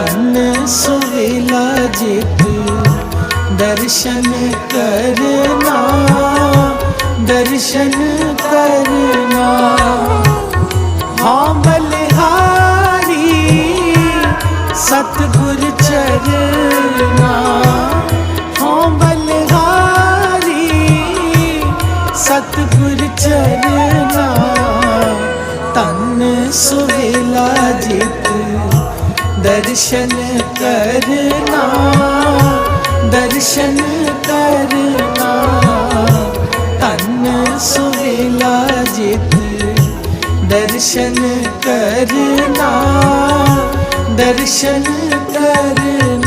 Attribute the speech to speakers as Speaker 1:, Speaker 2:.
Speaker 1: ਤਨ ਸੁਵੇਲਾ ਜਿਤ ਦਰਸ਼ਨ ਕਰਨਾ ਦਰਸ਼ਨ ਕਰਨਾ। ਹਾਂ ਬਲਿਹਾਰੀ ਸਤਿਗੁਰ ਚਰਨਾ। ਹਾਂ ਬਲਿਹਾਰੀ ਸਤਿਗੁਰ ਚਰਨਾ। ਤਨ ਸੁਵੇਲਾ ਜਿਤ ਦਰਸ਼ਨ ਕਰਨਾ ਦਰਸ਼ਨ ਕਰਨਾ ਤਨ ਸੁਵੇਲਾ ਜਿਤ ਦਰਸ਼ਨ ਕਰਨਾ ਦਰਸ਼ਨ ਕਰਨਾ